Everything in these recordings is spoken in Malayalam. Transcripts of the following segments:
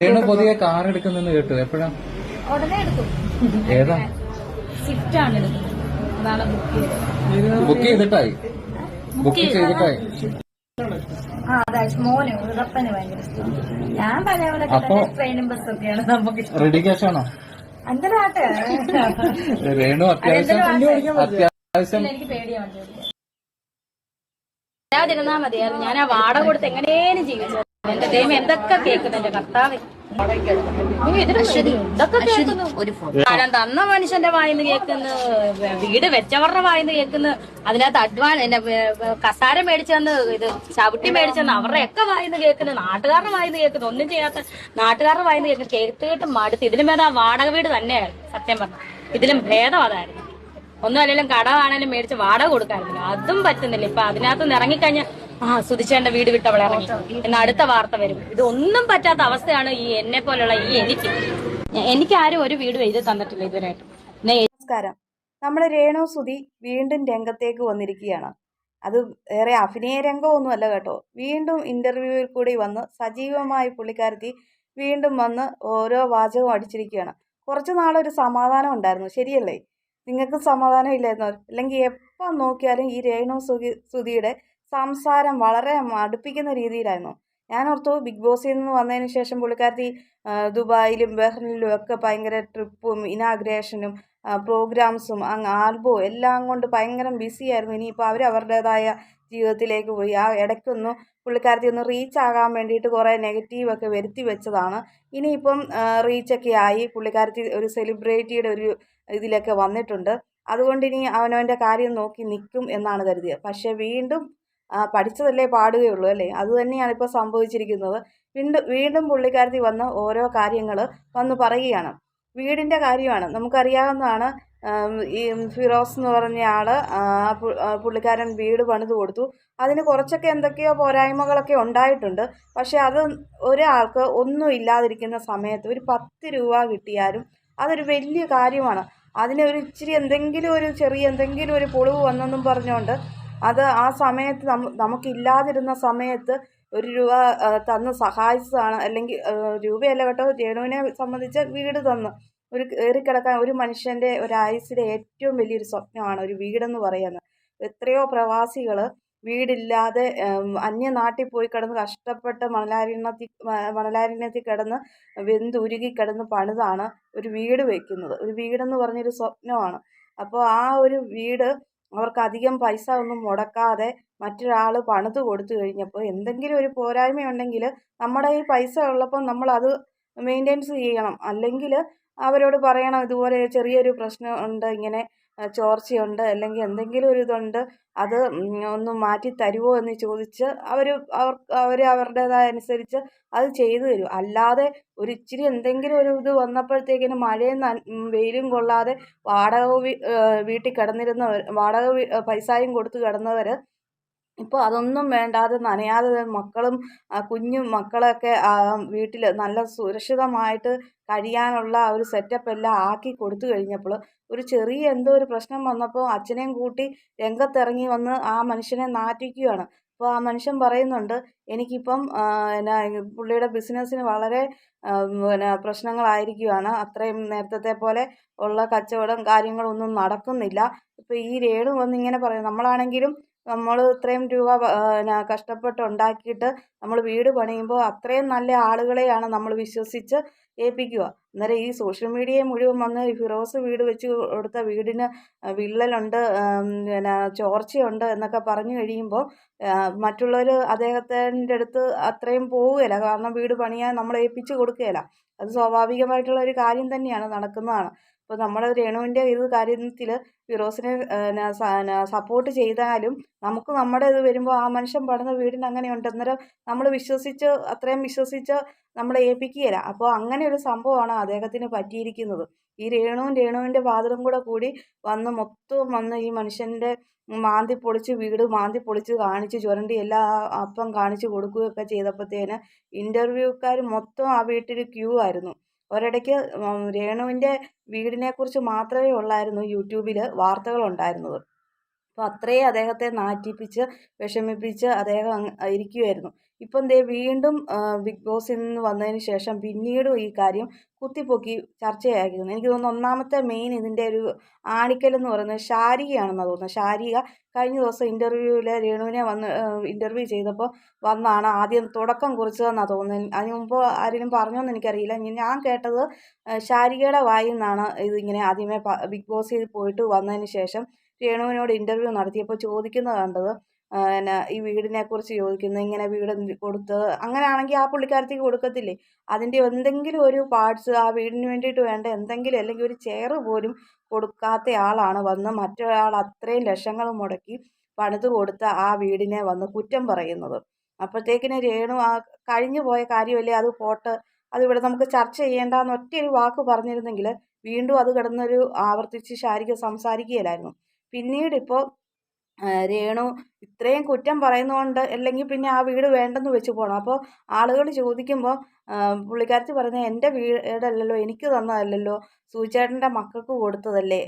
രേണു പുതിയ കാർ എടുക്കുന്നെന്ന് കേട്ടു. എപ്പോഴാ? ഉടനെ എടുക്കും. ഏതാ? സ്വിഫ്റ്റ് ആണ് എടുക്കുന്നത്. അതാണ് ബുക്ക് ചെയ്തത്. ബുക്ക് ചെയ്തിട്ടായി. ബുക്ക് ചെയ്തിട്ടായി. ആ അതാ മോന് ഉറപ്പന് ഭയങ്കര ഇഷ്ടമാണ് ഞാൻ പഴയ പോലെ അപ്പോ- ട്രെയിനും ബസ്സൊക്കെയാണ് നമുക്ക് ഇഷ്ടം. റെഡി ക്യാഷ് ആണോ? അന്തരാട്ടെ രേണു അത്യാവശ്യം അത്യാവശ്യം. എനിക്ക് പേടിയാണ് വണ്ടി ഓടിക്കാൻ. വരാതിരുന്നാ മതിയായിരുന്നു ഞാൻ ആ വാടക കൊടുത്ത് എങ്ങനെയും ജീവിച്ചു എന്റെ ദൈവം എന്തൊക്കെ എന്റെ കർത്താവ്? കാലം തന്ന മനുഷ്യന്റെ വായിന്ന് കേൾക്കുന്നു വീട് വെച്ചവരുടെ വായിന്ന് കേൾക്കുന്നു അതിനകത്ത് അഡ്വാൻ എന്നെ കസാര മേടിച്ചെന്ന് ഇത് ചവിട്ടി മേടിച്ചെന്ന് അവരുടെ ഒക്കെ വായിന്ന് കേൾക്കുന്നു നാട്ടുകാരുടെ വായിന്ന് കേൾക്കുന്നു ഒന്നും ചെയ്യാത്ത നാട്ടുകാരുടെ വായിന്ന് കേൾക്കുന്നു കേട്ടിട്ട് മടുത്ത്. ഇതിലും ഭേദം ആ വാടക വീട് തന്നെയായിരുന്നു സത്യം പറഞ്ഞു. ഇതിലും ഭേദം അതായിരുന്നു. ഒന്നും അല്ലെങ്കിലും കടമാണേലും മേടിച്ച് വാടക കൊടുക്കാറില്ല അതും പറ്റുന്നില്ല. ഇപ്പൊ അതിനകത്ത് നിന്ന് ഇറങ്ങിക്കഴിഞ്ഞാൽ ആ സുധിച്ചേന്റെ വീട് വിട്ട് വിട്ടവൾ ഇറങ്ങി. എന്ന അടുത്ത വാർത്ത വരും. ഇത് ഒന്നും പറ്റാത്ത അവസ്ഥയാണ് ഈ എന്നെ പോലുള്ള ഈ എനിക്ക്. എനിക്ക് ആരും ഒരു വീട് എഴുതി തന്നിട്ടില്ല ഇതുവരെയായിട്ട്. നമസ്കാരം. നമ്മുടെ രേണു സുധി വീണ്ടും രംഗത്തേക്ക് വന്നിരിക്കുകയാണ്. അത് ഏറെ അഭിനയ രംഗമൊന്നുമല്ല കേട്ടോ. വീണ്ടും ഇന്റർവ്യൂവിൽ കൂടി വന്ന് സജീവമായി പുള്ളിക്കാരത്തി വീണ്ടും വന്ന് ഓരോ വാചകവും അടിച്ചിരിക്കുകയാണ്. കുറച്ച് നാളൊരു സമാധാനം ഉണ്ടായിരുന്നു. ശരിയല്ലേ? നിങ്ങൾക്ക് സമാധാനം ഇല്ലായിരുന്നു? അല്ലെങ്കിൽ എപ്പോൾ നോക്കിയാലും ഈ രേണു സുധി സുധിയുടെ സംസാരം വളരെ മടുപ്പിക്കുന്ന രീതിയിലായിരുന്നു. ഞാൻ ഓർത്തു ബിഗ് ബോസിൽ നിന്ന് വന്നതിന് ശേഷം പുള്ളിക്കാരത്തി ദുബായിലും ബഹ്റിനിലും ഒക്കെ ഭയങ്കര ട്രിപ്പും ഇനാഗ്രേഷനും പ്രോഗ്രാംസും അങ്ങ് ആൽബവും എല്ലാം കൊണ്ട് ഭയങ്കര ബിസി ആയിരുന്നു. ഇനിയിപ്പോൾ അവർ അവരുടേതായ ജീവിതത്തിലേക്ക് പോയി. ആ ഇടയ്ക്കൊന്ന് പുള്ളിക്കാരത്തി ഒന്ന് റീച്ച് ആകാൻ വേണ്ടിയിട്ട് കുറേ നെഗറ്റീവൊക്കെ വരുത്തി വെച്ചതാണ്. ഇനിയിപ്പം റീച്ചൊക്കെ ആയി. പുള്ളിക്കാരത്തി ഒരു സെലിബ്രിറ്റിയുടെ ഒരു ഇതിലൊക്കെ വന്നിട്ടുണ്ട്. അതുകൊണ്ട് ഇനി അവനവന്റെ കാര്യം നോക്കി നിൽക്കും എന്നാണ് കരുതിയത്. പക്ഷേ വീണ്ടും പഠിച്ചതല്ലേ പാടുകയുള്ളൂ അല്ലേ? അതുതന്നെയാണ് ഇപ്പോൾ സംഭവിച്ചിരിക്കുന്നത്. വീണ്ടും വീണ്ടും പുള്ളിക്കാരത്തി വന്ന് ഓരോ കാര്യങ്ങൾ വന്ന് പറയുകയാണ്. വീടിന്റെ കാര്യമാണ്. നമുക്കറിയാവുന്നതാണ് ഈ ഫിറോസ് എന്ന് പറഞ്ഞ ആൾ പുള്ളിക്കാരൻ വീട് പണിത് കൊടുത്തു. അതിന് കുറച്ചൊക്കെ എന്തൊക്കെയോ പോരായ്മകളൊക്കെ ഉണ്ടായിട്ടുണ്ട്. പക്ഷേ അത് ഒരാൾക്ക് ഒന്നും ഇല്ലാതിരിക്കുന്ന സമയത്ത് ഒരു പത്ത് രൂപ കിട്ടിയാലും അതൊരു വലിയ കാര്യമാണ്. അതിന് ഒരു ഇച്ചിരി എന്തെങ്കിലും ഒരു ചെറിയ എന്തെങ്കിലും ഒരു പൊളിവ് വന്നെന്നും പറഞ്ഞുകൊണ്ട് അത് ആ സമയത്ത് നമുക്കില്ലാതിരുന്ന സമയത്ത് ഒരു രൂപ തന്ന് സഹായിച്ചതാണ്. അല്ലെങ്കിൽ രൂപയല്ല കേട്ടോ രേണുവിനെ സംബന്ധിച്ച് വീട് തന്ന്. ഒരു കയറിക്കിടക്കാൻ ഒരു മനുഷ്യന്റെ ഒരു ആയുസിലെ ഏറ്റവും വലിയൊരു സ്വപ്നമാണ് ഒരു വീടെന്ന് പറയുന്നത്. എത്രയോ പ്രവാസികൾ വീടില്ലാതെ അന്യനാട്ടിൽ പോയി കിടന്ന് കഷ്ടപ്പെട്ട് മണലാരണ്യത്തിൽ മണലാരിണ്യത്തിൽ കിടന്ന് വെന്തുരുകി കിടന്ന് പണിതാണ് ഒരു വീട് വയ്ക്കുന്നത് ഒരു വീടെന്ന് പറഞ്ഞൊരു സ്വപ്നമാണ്. അപ്പോൾ ആ ഒരു വീട് അവർക്ക് അധികം പൈസ ഒന്നും മുടക്കാതെ മറ്റൊരാൾ പണിത് കൊടുത്തു കഴിഞ്ഞപ്പോൾ എന്തെങ്കിലും ഒരു പോരായ്മ ഉണ്ടെങ്കിൽ നമ്മുടെ ഈ പൈസ ഉള്ളപ്പോൾ നമ്മളത് മെയിന്റെനൻസ് ചെയ്യണം. അല്ലെങ്കിൽ അവരോട് പറയണം ഇതുപോലെ ചെറിയൊരു പ്രശ്നം ഉണ്ട് ഇങ്ങനെ ചോർച്ചയുണ്ട് അല്ലെങ്കിൽ എന്തെങ്കിലും ഒരു ഇതുണ്ട് അത് ഒന്ന് മാറ്റി തരുമോ എന്ന് ചോദിച്ച് അവർ അവർ അവർ അവരുടേതായ അനുസരിച്ച് അത് ചെയ്തു തരും. അല്ലാതെ ഒരു ഇച്ചിരി എന്തെങ്കിലും ഒരു ഇത് വന്നപ്പോഴത്തേക്കിന് മഴയും വെയിലും കൊള്ളാതെ വാടക വീട്ടിൽ കിടന്നിരുന്നവർ വാടക പൈസയും കൊടുത്ത് കിടന്നവർ ഇപ്പോൾ അതൊന്നും വേണ്ടാതെ നനയാതെ മക്കളും കുഞ്ഞു മക്കളൊക്കെ വീട്ടിൽ നല്ല സുരക്ഷിതമായിട്ട് കഴിയാനുള്ള ഒരു സെറ്റപ്പ് എല്ലാം ആക്കി കൊടുത്തു കഴിഞ്ഞപ്പോൾ ഒരു ചെറിയ എന്തോ ഒരു പ്രശ്നം വന്നപ്പോൾ അച്ഛനെയും കൂട്ടി രംഗത്തിറങ്ങി വന്ന് ആ മനുഷ്യനെ നാറ്റിക്കുകയാണ്. അപ്പോൾ ആ മനുഷ്യൻ പറയുന്നുണ്ട് എനിക്കിപ്പം എന്നാ പുള്ളിയുടെ ബിസിനസ്സിന് വളരെ പിന്നെ പ്രശ്നങ്ങളായിരിക്കുകയാണ് അത്രയും നേരത്തെ പോലെ ഉള്ള കച്ചവടം കാര്യങ്ങളൊന്നും നടക്കുന്നില്ല. ഇപ്പോൾ ഈ രേണു വന്ന് ഇങ്ങനെ പറയും നമ്മളാണെങ്കിലും നമ്മൾ ഇത്രയും രൂപ പിന്നെ കഷ്ടപ്പെട്ട് ഉണ്ടാക്കിയിട്ട് നമ്മൾ വീട് പണിയുമ്പോൾ അത്രയും നല്ല ആളുകളെയാണ് നമ്മൾ വിശ്വസിച്ച് ഏൽപ്പിക്കുക. അന്നേരം ഈ സോഷ്യൽ മീഡിയ മുഴുവൻ വന്ന് ഫിറോസ് വീട് വെച്ച് കൊടുത്ത വീടിന് വിള്ളലുണ്ട് പിന്നെ ചോർച്ചയുണ്ട് എന്നൊക്കെ പറഞ്ഞു കഴിയുമ്പോൾ മറ്റുള്ളവർ അദ്ദേഹത്തിന്റെ അടുത്ത് അത്രയും പോവുകയില്ല. കാരണം വീട് പണിയാൻ നമ്മൾ ഏൽപ്പിച്ച് കൊടുക്കുകയില്ല. അത് സ്വാഭാവികമായിട്ടുള്ള ഒരു കാര്യം തന്നെയാണ് നടക്കുന്നതാണ്. ഇപ്പോൾ നമ്മൾ രേണുവിന്റെ ഇത് കാര്യത്തിൽ ഫിറോസിനെ സപ്പോർട്ട് ചെയ്താലും നമുക്ക് നമ്മുടെ ഇത് വരുമ്പോൾ ആ മനുഷ്യൻ പണിത വീടിന് അങ്ങനെയുണ്ട്. അന്നേരം നമ്മൾ വിശ്വസിച്ച് അത്രയും വിശ്വസിച്ച് നമ്മളെ ഏൽപ്പിക്കുകയില്ല. അപ്പോൾ അങ്ങനെ ഒരു സംഭവമാണ് അദ്ദേഹത്തിന് പറ്റിയിരിക്കുന്നത്. ഈ രേണുവും രേണുവിന്റെ ഫാദറും കൂടെ കൂടി വന്ന് മൊത്തം വന്ന് ഈ മനുഷ്യന്റെ മാന്തി പൊളിച്ച് വീട് മാന്തി പൊളിച്ച് കാണിച്ച് ചുരണ്ടി എല്ലാ അപ്പം കാണിച്ച് കൊടുക്കുകയൊക്കെ ചെയ്തപ്പോഴത്തേന് ഇന്റർവ്യൂക്കാർ മൊത്തം ആ വീട്ടിൽ ക്യൂ ആയിരുന്നു. ഒരിടയ്ക്ക് രേണുവിന്റെ വീടിനെക്കുറിച്ച് മാത്രമേ ഉള്ളായിരുന്നു യൂട്യൂബിൽ വാർത്തകൾ ഉണ്ടായിരുന്നത് അപ്പോൾ അത്രയും അദ്ദേഹത്തെ നാറ്റിപ്പിച്ച് വിഷമിപ്പിച്ച് അദ്ദേഹം ഇരിക്കുമായിരുന്നു ഇപ്പം ദേ വീണ്ടും ബിഗ് ബോസിൽ നിന്ന് വന്നതിന് ശേഷം പിന്നീടും ഈ കാര്യം കുത്തിപ്പൊക്കി ചർച്ചയായിരുന്നു. എനിക്ക് തോന്നുന്നു ഒന്നാമത്തെ മെയിൻ ഇതിന്റെ ഒരു ആണിക്കൽ എന്ന് പറയുന്നത് ശാരികയാണെന്നാണ് തോന്നുന്നു ശാരിക കഴിഞ്ഞ ദിവസം ഇന്റർവ്യൂവിൽ രേണുവിനെ വന്ന് ഇന്റർവ്യൂ ചെയ്തപ്പോൾ വന്നാണ് ആദ്യം തുടക്കം കുറിച്ചതെന്നാണ് തോന്നുന്നത്. അതിന് മുമ്പ് ആരെങ്കിലും പറഞ്ഞോന്ന് എനിക്കറിയില്ല. ഞാൻ കേട്ടത് ഷാരികയുടെ വായിൽ നിന്നാണ് ഇതിങ്ങനെ ആദ്യമേ ബിഗ് ബോസിൽ പോയിട്ട് വന്നതിന് ശേഷം രേണുവിനോട് ഇന്റർവ്യൂ നടത്തിയപ്പോൾ ചോദിക്കുന്നത് കണ്ടത് പിന്നെ ഈ വീടിനെ കുറിച്ച് ചോദിക്കുന്നത് ഇങ്ങനെ വീട് എന്ത് കൊടുത്ത് അങ്ങനെയാണെങ്കിൽ ആ പുള്ളിക്കാരത്തേക്ക് കൊടുക്കത്തില്ലേ? അതിന്റെ എന്തെങ്കിലും ഒരു പാർട്സ് ആ വീടിന് വേണ്ടിയിട്ട് വേണ്ട എന്തെങ്കിലും അല്ലെങ്കിൽ ഒരു ചെയർ പോലും കൊടുക്കാത്ത ആളാണ് വന്ന് മറ്റൊരാൾ അത്രയും ലക്ഷങ്ങൾ മുടക്കി പണിത് കൊടുത്ത ആ വീടിനെ വന്ന് കുറ്റം പറയുന്നത്. അപ്പോഴത്തേക്കിന് രേണു ആ കഴിഞ്ഞു പോയ കാര്യമല്ലേ അത് പോട്ട് അതിവിടെ നമുക്ക് ചർച്ച ചെയ്യേണ്ടെന്ന് ഒറ്റയൊരു വാക്ക് പറഞ്ഞിരുന്നെങ്കിൽ വീണ്ടും അത് കിടന്നൊരു ആവർത്തിച്ച് ശാരിക സംസാരിക്കുകയില്ലായിരുന്നു. പിന്നീട് ഇപ്പോൾ രേണു ഇത്രയും കുറ്റം പറയുന്നതുകൊണ്ട് അല്ലെങ്കിൽ പിന്നെ ആ വീട് വേണ്ടെന്ന് വെച്ച് പോകണം അപ്പോൾ ആളുകൾ ചോദിക്കുമ്പോൾ പുള്ളിക്കാരത്തി പറഞ്ഞ എന്റെ വീടല്ലല്ലോ എനിക്ക് തന്നതല്ലല്ലോ സൂചേട്ടന്റെ മക്കൾക്ക് കൊടുത്തതല്ലേ.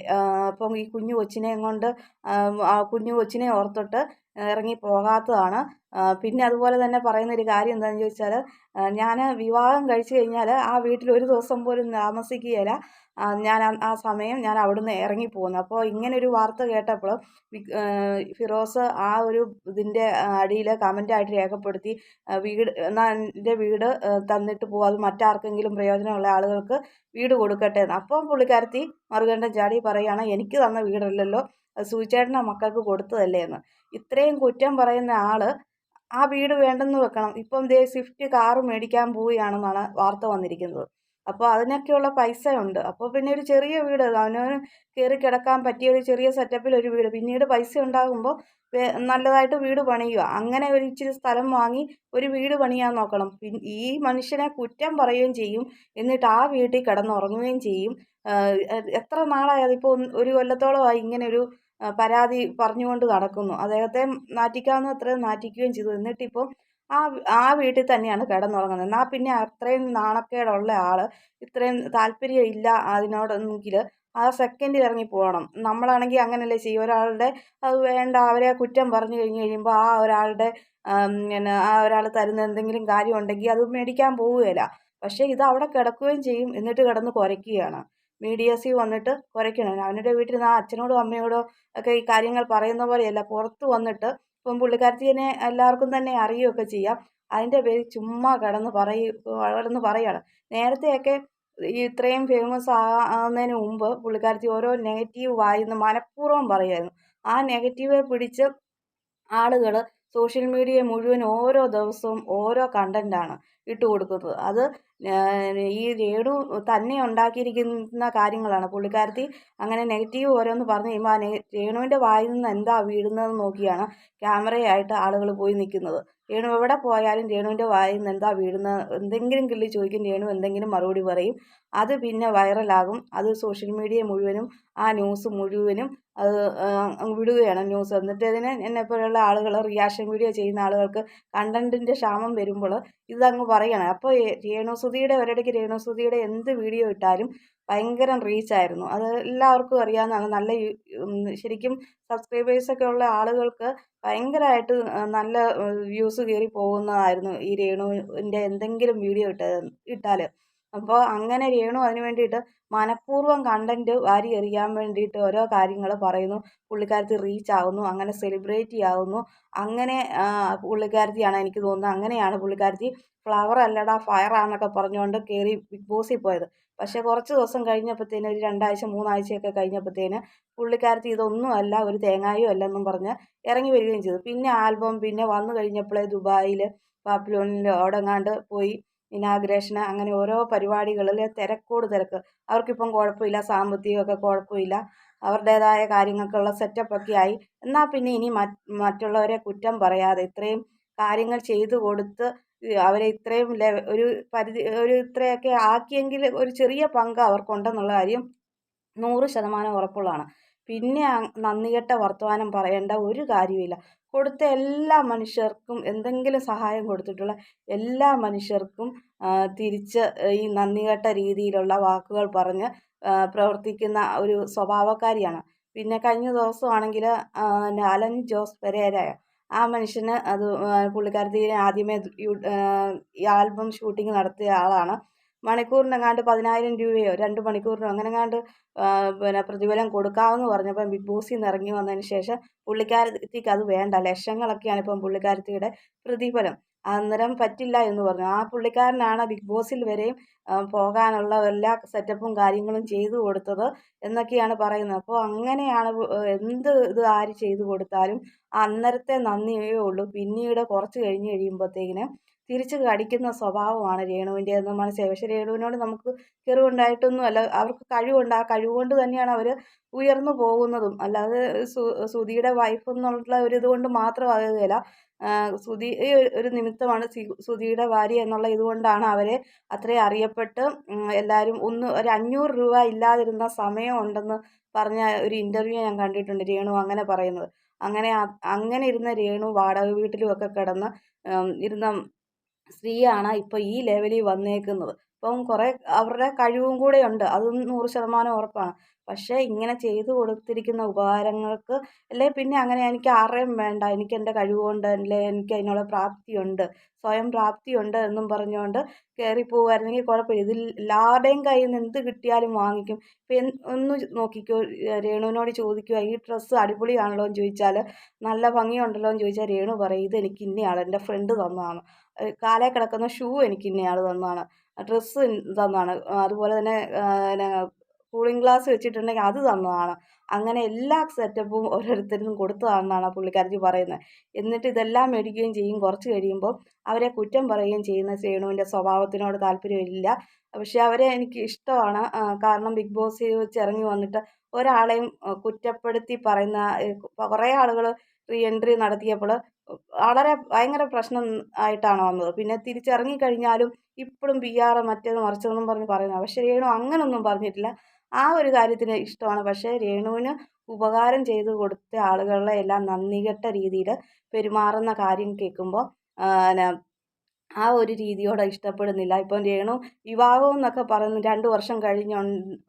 അപ്പം ഈ കുഞ്ഞു കൊച്ചിനെയും കൊണ്ട് ആ, കുഞ്ഞു കൊച്ചിനെ ഓർത്തിട്ട് ഇറങ്ങി പോകാത്തതാണ്. പിന്നെ അതുപോലെ തന്നെ പറയുന്ന ഒരു കാര്യം എന്താണെന്ന് ചോദിച്ചാൽ ഞാൻ വിവാഹം കഴിച്ചു കഴിഞ്ഞാൽ ആ വീട്ടിൽ ഒരു ദിവസം പോലും താമസിക്കുകയില്ല. ഞാൻ ആ- സമയം ഞാൻ അവിടുന്ന് ഇറങ്ങി പോകുന്നു. അപ്പോൾ ഇങ്ങനെ ഒരു വാർത്ത കേട്ടപ്പോൾ ഫിറോസ് ആ ഒരു ഇതിന്റെ അടിയിൽ കമന്റായിട്ട് രേഖപ്പെടുത്തി വീട് എന്നാൽ എന്റെ വീട് തന്നിട്ട് പോകും അത് മറ്റാർക്കെങ്കിലും പ്രയോജനമുള്ള ആളുകൾക്ക് വീട് കൊടുക്കട്ടെ എന്ന്. അപ്പം പുള്ളിക്കാരത്തി മറുകണ്ഠം ചാടി പറയുകയാണ് എനിക്ക് തന്ന വീടല്ലല്ലോ. സൂചേട്ടന്റെ മക്കൾക്ക് കൊടുത്തതല്ലേ എന്ന്. ഇത്രയും കുറ്റം പറയുന്ന ആൾ ആ വീട് വേണ്ടെന്ന് വെക്കണം. ഇപ്പം ദേ സ്വിഫ്റ്റ് കാറ് മേടിക്കാൻ പോവുകയാണെന്നാണ് വാർത്ത വന്നിരിക്കുന്നത്. അപ്പോൾ അതിനൊക്കെയുള്ള പൈസ ഉണ്ട് അപ്പോൾ പിന്നെ ഒരു ചെറിയ വീട് അവനവന് കയറി കിടക്കാൻ പറ്റിയ ഒരു ചെറിയ സെറ്റപ്പിൽ ഒരു വീട്. പിന്നീട് പൈസ ഉണ്ടാകുമ്പോൾ നല്ലതായിട്ട് വീട് പണിയുക. അങ്ങനെ ഒരു ഇച്ചിരി സ്ഥലം വാങ്ങി ഒരു വീട് പണിയാൻ നോക്കണം. ഈ മനുഷ്യനെ കുറ്റം പറയുകയും ചെയ്യും. എന്നിട്ട് ആ വീട്ടിൽ കിടന്നുറങ്ങുകയും ചെയ്യും. എത്ര നാളായി ഇപ്പോൾ ഒരു കൊല്ലത്തോളമായി ഇങ്ങനെ ഒരു പരാതി പറഞ്ഞുകൊണ്ട് നടക്കുന്നു. അദ്ദേഹത്തെ നാറ്റിക്കാവുന്ന അത്രയും നാറ്റിക്കുകയും ചെയ്തു. എന്നിട്ടിപ്പോൾ ആ ആ വീട്ടിൽ തന്നെയാണ് കിടന്നുറങ്ങുന്നത്. എന്നാൽ പിന്നെ അത്രയും നാണക്കേടുള്ള ആൾ ഇത്രയും താല്പര്യം ഇല്ല അതിനോടെങ്കിൽ ആ സെക്കൻഡിൽ ഇറങ്ങി പോകണം. നമ്മളാണെങ്കിൽ അങ്ങനെയല്ലേ ചെയ്യും ഒരാളുടെ അത് വേണ്ട അവരെ കുറ്റം പറഞ്ഞു കഴിഞ്ഞ് കഴിയുമ്പോൾ ആ ഒരാളുടെ പിന്നെ ആ ഒരാൾ തരുന്ന എന്തെങ്കിലും കാര്യം ഉണ്ടെങ്കിൽ അത് മേടിക്കാൻ പോവുകയില്ല. പക്ഷേ ഇത് അവിടെ കിടക്കുകയും ചെയ്യും. എന്നിട്ട് കിടന്ന് കുരയ്ക്കുകയാണ്. മീഡിയസിൽ വന്നിട്ട് കുരയ്ക്കണം. അവനുടെ വീട്ടിൽ നിന്ന് ആ അച്ഛനോടും അമ്മയോടോ ഒക്കെ ഈ കാര്യങ്ങൾ പറയുന്ന പോലെയല്ല. പുറത്ത് വന്നിട്ട് ഇപ്പം പുള്ളിക്കാരത്തിനെ എല്ലാവർക്കും തന്നെ അറിയുകയൊക്കെ ചെയ്യാം. അതിന്റെ പേര് ചുമ്മാ കടന്ന് പറയും കടന്ന് പറയുകയാണ് നേരത്തെയൊക്കെ ഇത്രയും ഫേമസ് ആകുന്നതിന് മുമ്പ് പുള്ളിക്കാരത്തി ഓരോ നെഗറ്റീവ് വായിന്ന് മനഃപൂർവം പറയുമായിരുന്നു ആ നെഗറ്റീവ് പിടിച്ച് ആളുകൾ സോഷ്യൽ മീഡിയ മുഴുവൻ ഓരോ ദിവസവും ഓരോ കണ്ടന്റാണ് ഇട്ട് കൊടുക്കുന്നത് അത് ഈ രേണു തന്നെ ഉണ്ടാക്കിയിരിക്കുന്ന കാര്യങ്ങളാണ്. പുള്ളിക്കാരത്തി അങ്ങനെ നെഗറ്റീവ് ഓരോന്ന് പറഞ്ഞു കഴിയുമ്പോൾ ആ രേണുവിന്റെ വായിൽ നിന്ന് എന്താ വീഴുന്നതെന്ന് നോക്കിയാണ് ക്യാമറയായിട്ട് ആളുകൾ പോയി നിൽക്കുന്നത്. രേണു എവിടെ പോയാലും രേണുവിന്റെ വായിൽ നിന്ന് എന്താ വീഴുന്നത് എന്തെങ്കിലും കിള്ളി ചോദിക്കും രേണു എന്തെങ്കിലും മറുപടി പറയും. അത് പിന്നെ വൈറലാകും. അത് സോഷ്യൽ മീഡിയ മുഴുവനും ആ ന്യൂസ് മുഴുവനും അത് വിടുകയാണ് ന്യൂസ്. എന്നിട്ട് ഇതിന് എന്നെപ്പോലുള്ള ആളുകൾ റിയാക്ഷൻ വീഡിയോ ചെയ്യുന്ന ആളുകൾക്ക് കണ്ടന്റിന്റെ ക്ഷാമം വരുമ്പോൾ ഇതങ്ങ് പറയണം. അപ്പോൾ രേണുസുതിയുടെ ഒരിടയ്ക്ക് രേണുസുതിയുടെ എന്ത് വീഡിയോ ഇട്ടാലും ഭയങ്കര റീച്ചായിരുന്നു അത് എല്ലാവർക്കും അറിയാവുന്നതാണ് നല്ല ശരിക്കും സബ്സ്ക്രൈബേഴ്സൊക്കെ ഉള്ള ആളുകൾക്ക് ഭയങ്കരമായിട്ട് നല്ല വ്യൂസ് കയറി പോകുന്നതായിരുന്നു ഈ രേണുവിന്റെ എന്തെങ്കിലും വീഡിയോ ഇട്ട ഇട്ടാൽ അപ്പോൾ അങ്ങനെ രേണു അതിന് വേണ്ടിയിട്ട് മനഃപൂർവം കണ്ടന്റ് വാരി എറിയാൻ വേണ്ടിയിട്ട് ഓരോ കാര്യങ്ങൾ പറയുന്നു. പുള്ളിക്കാരത്തി റീച്ച് ആവുന്നു അങ്ങനെ സെലിബ്രേറ്റ് ആവുന്നു. അങ്ങനെ പുള്ളിക്കാരത്തിയാണ് എനിക്ക് തോന്നുന്നത്. അങ്ങനെയാണ് പുള്ളിക്കാരത്തി ഫ്ലവർ അല്ലടാ ഫയർ ആണെന്നൊക്കെ പറഞ്ഞുകൊണ്ട് കയറി ബിഗ് ബോസിൽ പോയത്. പക്ഷേ കുറച്ച് ദിവസം കഴിഞ്ഞപ്പോഴത്തേന് ഒരു രണ്ടാഴ്ച മൂന്നാഴ്ചയൊക്കെ കഴിഞ്ഞപ്പോഴത്തേന് പുള്ളിക്കാരത്തി ഇതൊന്നും അല്ല ഒരു തേങ്ങായും അല്ലെന്നും പറഞ്ഞ് ഇറങ്ങി വരികയും ചെയ്തു. പിന്നെ ആൽബം പിന്നെ വന്നു കഴിഞ്ഞപ്പോഴേ ദുബായിൽ പാപ്പിലോണിൽ അവിടെങ്ങാണ്ട് പോയി ഇനാഗ്രേഷന് അങ്ങനെ ഓരോ പരിപാടികളിൽ തിരക്കോട് തിരക്ക്. അവർക്കിപ്പം കുഴപ്പമില്ല സാമ്പത്തികമൊക്കെ കുഴപ്പമില്ല. അവരുടേതായ കാര്യങ്ങൾക്കുള്ള സെറ്റപ്പൊക്കെ ആയി. എന്നാൽ പിന്നെ ഇനി മറ്റുള്ളവരെ കുറ്റം പറയാതെ ഇത്രയും കാര്യങ്ങൾ ചെയ്തു കൊടുത്ത് അവരെ ഇത്രയും ഒരു പരിധി ഒരു ഇത്രയൊക്കെ ആക്കിയെങ്കിൽ ഒരു ചെറിയ പങ്ക് അവർക്കുണ്ടെന്നുള്ള കാര്യം നൂറ് ശതമാനം ഉറപ്പുള്ളതാണ്. പിന്നെ നന്ദികെട്ട വർത്തമാനം പറയേണ്ട ഒരു കാര്യമില്ല കൊടുത്ത എല്ലാ മനുഷ്യർക്കും എന്തെങ്കിലും സഹായം കൊടുത്തിട്ടുള്ള എല്ലാ മനുഷ്യർക്കും തിരിച്ച് ഈ നന്ദികെട്ട രീതിയിലുള്ള വാക്കുകൾ പറഞ്ഞ് പ്രവർത്തിക്കുന്ന ഒരു സ്വഭാവക്കാരിയാണ്. പിന്നെ കഴിഞ്ഞ ദിവസമാണെങ്കിൽ അലൻ ജോസ് പെരേരായ ആ മനുഷ്യന് അത് പുള്ളിക്കാരത്തിന് പുള്ളിക്കാരത്തി ആദ്യമേ ഈ ആൽബം ഷൂട്ടിംഗ് നടത്തിയ ആളാണ്. മണിക്കൂറിനെങ്ങാണ്ട് പതിനായിരം രൂപയോ രണ്ട് മണിക്കൂറിനോ അങ്ങനെങ്ങാണ്ട് പിന്നെ പ്രതിഫലം കൊടുക്കാമെന്ന് പറഞ്ഞപ്പം ബിഗ് ബോസിൽ നിന്ന് ഇറങ്ങി വന്നതിന് ശേഷം പുള്ളിക്കാരത്തിക്ക് അത് വേണ്ട. ലക്ഷങ്ങളൊക്കെയാണ് ഇപ്പം പുള്ളിക്കാരത്തിയുടെ പ്രതിഫലം. അന്നേരം പറ്റില്ല എന്ന് പറഞ്ഞു. ആ പുള്ളിക്കാരനാണ് ബിഗ് ബോസിൽ വരെയും പോകാനുള്ള എല്ലാ സെറ്റപ്പും കാര്യങ്ങളും ചെയ്തു കൊടുത്തത് എന്നൊക്കെയാണ് പറയുന്നത്. അപ്പോൾ അങ്ങനെയാണ് എന്ത് ഇത് ആര് ചെയ്തു കൊടുത്താലും അന്നേരത്തെ നന്ദിയേ ഉള്ളൂ. പിന്നീട് കുറച്ച് കഴിഞ്ഞ് കഴിയുമ്പോഴത്തേക്കിന് തിരിച്ച് കടിക്കുന്ന സ്വഭാവമാണ് രേണുവിന്റെ എന്ന് മനസ്സിലായി. പക്ഷേ രേണുവിനോട് നമുക്ക് കെറിവുണ്ടായിട്ടൊന്നുമല്ല അവർക്ക് കഴിവുണ്ട്. ആ കഴിവ് കൊണ്ട് തന്നെയാണ് അവർ ഉയർന്നു പോകുന്നതും. അല്ലാതെ സു സുധിയുടെ വൈഫ് എന്നുള്ള ഒരു ഇതുകൊണ്ട് മാത്രമാകുകയില്ല. സുധി ഒരു നിമിത്തമാണ് സുധിയുടെ ഭാര്യ എന്നുള്ള ഇതുകൊണ്ടാണ് അവരെ അത്രയും അറിയപ്പെട്ട് എല്ലാവരും ഒന്ന് ഒരു അഞ്ഞൂറ് രൂപ ഇല്ലാതിരുന്ന സമയമുണ്ടെന്ന് പറഞ്ഞ ഒരു ഇന്റർവ്യൂ ഞാൻ കണ്ടിട്ടുണ്ട് രേണു അങ്ങനെ പറയുന്നത്. അങ്ങനെ അങ്ങനെ ഇരുന്ന രേണു വാടക വീട്ടിലുമൊക്കെ കിടന്ന് ഇരുന്ന സ്ത്രീയാണ് ഇപ്പോൾ ഈ ലെവലിൽ വന്നേക്കുന്നത്. അപ്പം കുറേ അവരുടെ കഴിവും കൂടെ ഉണ്ട്. അതും നൂറ് ശതമാനം ഉറപ്പാണ്. പക്ഷേ ഇങ്ങനെ ചെയ്തു കൊടുത്തിരിക്കുന്ന ഉപകാരങ്ങൾക്ക് അല്ലേ പിന്നെ അങ്ങനെ എനിക്ക് ആരെയും വേണ്ട. എനിക്ക് എന്റെ കഴിവുകൊണ്ട് അല്ലെ എനിക്ക് അതിനുള്ള പ്രാപ്തിയുണ്ട്. സ്വയം പ്രാപ്തിയുണ്ട് എന്നും പറഞ്ഞുകൊണ്ട് കയറി പോകുമായിരുന്നെങ്കിൽ കുഴപ്പമില്ല. ഇതിൽ എല്ലാവരുടെയും കയ്യിൽ നിന്ന് എന്ത് കിട്ടിയാലും വാങ്ങിക്കും. ഇപ്പം ഒന്ന് നോക്കിക്കോ. രേണുവിനോട് ചോദിക്കുക ഈ ഡ്രസ്സ് അടിപൊളിയാണല്ലോ? എന്ന് ചോദിച്ചാൽ നല്ല ഭംഗിയുണ്ടല്ലോ? എന്ന് ചോദിച്ചാൽ രേണു പറയും ഇത് എനിക്ക് ഇന്നയാൾ എന്റെ ഫ്രണ്ട് തന്നതാണ്. കാലേ കിടക്കുന്ന ഷൂ എനിക്ക് ഇന്നയാൾ തന്നതാണ് ഡ്രസ്സ് തന്നതാണ് അതുപോലെ തന്നെ പിന്നെ കൂളിംഗ് ഗ്ലാസ് വെച്ചിട്ടുണ്ടെങ്കിൽ അത് തന്നതാണ്. അങ്ങനെ എല്ലാ സെറ്റപ്പും ഓരോരുത്തരും കൊടുത്തതാണെന്നാണ് ആ പുള്ളിക്കാരത്തി പറയുന്നത്. എന്നിട്ട് ഇതെല്ലാം മേടിക്കുകയും ചെയ്യും. കുറച്ച് കഴിയുമ്പോൾ അവരെ കുറ്റം പറയുകയും ചെയ്യുന്ന സേണുവിന്റെ സ്വഭാവത്തിനോട് താല്പര്യമില്ല. പക്ഷെ അവരെ എനിക്ക് ഇഷ്ടമാണ്. കാരണം ബിഗ് ബോസിൽ വെച്ച് ഇറങ്ങി വന്നിട്ട് ഒരാളെയും കുറ്റപ്പെടുത്തി പറയുന്ന കുറേ ആളുകൾ റീ എൻട്രി നടത്തിയപ്പോൾ വളരെ ഭയങ്കര പ്രശ്നം ആയിട്ടാണ് വന്നത്. പിന്നെ തിരിച്ചിറങ്ങി കഴിഞ്ഞാലും ഇപ്പോഴും ബി ആർ മറ്റേത് മറിച്ചതെന്നും പറഞ്ഞ് പറയുന്നത്. പക്ഷേ രേണു അങ്ങനൊന്നും പറഞ്ഞിട്ടില്ല. ആ ഒരു കാര്യത്തിന് ഇഷ്ടമാണ്. പക്ഷേ രേണുവിന് ഉപകാരം ചെയ്തു കൊടുത്ത ആളുകളെ എല്ലാം നന്ദികെട്ട രീതിയിൽ പെരുമാറുന്ന കാര്യം കേൾക്കുമ്പോൾ ആ ഒരു രീതിയോടെ ഇഷ്ടപ്പെടുന്നില്ല. ഇപ്പം രേണു വിവാഹം എന്നൊക്കെ പറയുന്നു രണ്ട് വർഷം കഴിഞ്ഞു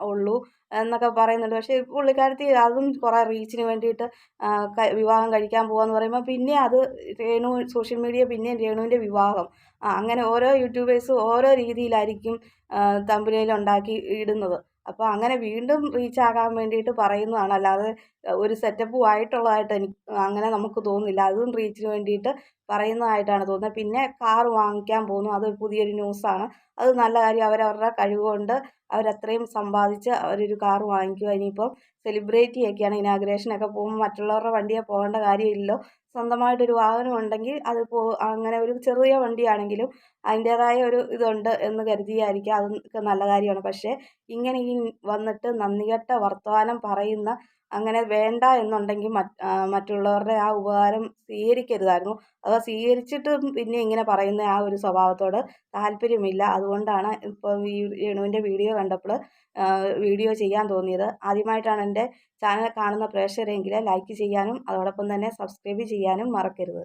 ഉള്ളൂ എന്നൊക്കെ പറയുന്നുണ്ട്. പക്ഷേ പുള്ളിക്കാരത്തി അതും കുറേ റീച്ചിന് വേണ്ടിയിട്ട് വിവാഹം കഴിക്കാൻ പോകാന്ന് പറയുമ്പോൾ പിന്നെ അത് രേണു സോഷ്യൽ മീഡിയ പിന്നെയും രേണുവിന്റെ വിവാഹം. അങ്ങനെ ഓരോ യൂട്യൂബേഴ്സും ഓരോ രീതിയിലായിരിക്കും തമ്പനയിൽ ഉണ്ടാക്കി ഇടുന്നത്. അപ്പോൾ അങ്ങനെ വീണ്ടും റീച്ച് ആകാൻ വേണ്ടിയിട്ട് പറയുന്നതാണ്. അല്ലാതെ ഒരു സെറ്റപ്പും ആയിട്ടുള്ളതായിട്ട് എനിക്ക് അങ്ങനെ നമുക്ക് തോന്നുന്നില്ല. അതും റീച്ചിന് വേണ്ടിയിട്ട് പറയുന്നതായിട്ടാണ് തോന്നുന്നത്. പിന്നെ കാർ വാങ്ങിക്കാൻ പോകുന്നു. അത് പുതിയൊരു ന്യൂസാണ് അത് നല്ല കാര്യം. അവരവരുടെ കഴിവ് കൊണ്ട് അവരത്രയും സമ്പാദിച്ച് അവരൊരു കാർ വാങ്ങിക്കുക. ഇനിയിപ്പം സെലിബ്രിറ്റി ഒക്കെയാണ്. ഇനാഗ്രേഷനൊക്കെ പോകുമ്പോൾ മറ്റുള്ളവരുടെ വണ്ടിയെ പോകേണ്ട കാര്യമില്ലല്ലോ. സ്വന്തമായിട്ടൊരു വാഹനം ഉണ്ടെങ്കിൽ അത് പോ അങ്ങനെ ഒരു ചെറിയ വണ്ടിയാണെങ്കിലും അതിന്റേതായ ഒരു ഇതുണ്ട് എന്ന് കരുതിയായിരിക്കാം. അതൊക്കെ നല്ല കാര്യമാണ്. പക്ഷേ ഇങ്ങനെ ഈ വന്നിട്ട് നന്ദികെട്ട വർത്തമാനം പറയുന്ന അങ്ങനെ വേണ്ട എന്നുണ്ടെങ്കിൽ മറ്റുള്ളവരുടെ ആ ഉപകാരം സ്വീകരിക്കരുതായിരുന്നു. അഥവാ സ്വീകരിച്ചിട്ടും പിന്നെ ഇങ്ങനെ പറയുന്ന ആ ഒരു സ്വഭാവത്തോട് താല്പര്യമില്ല. അതുകൊണ്ടാണ് ഇപ്പോൾ ഈ രേണുവിന്റെ വീഡിയോ കണ്ടപ്പോൾ വീഡിയോ ചെയ്യാൻ തോന്നിയത്. ആദ്യമായിട്ടാണ് എന്റെ ചാനൽ കാണുന്ന പ്രേക്ഷകരെങ്കിൽ ലൈക്ക് ചെയ്യാനും അതോടൊപ്പം തന്നെ സബ്സ്ക്രൈബ് ചെയ്യാനും മറക്കരുത്.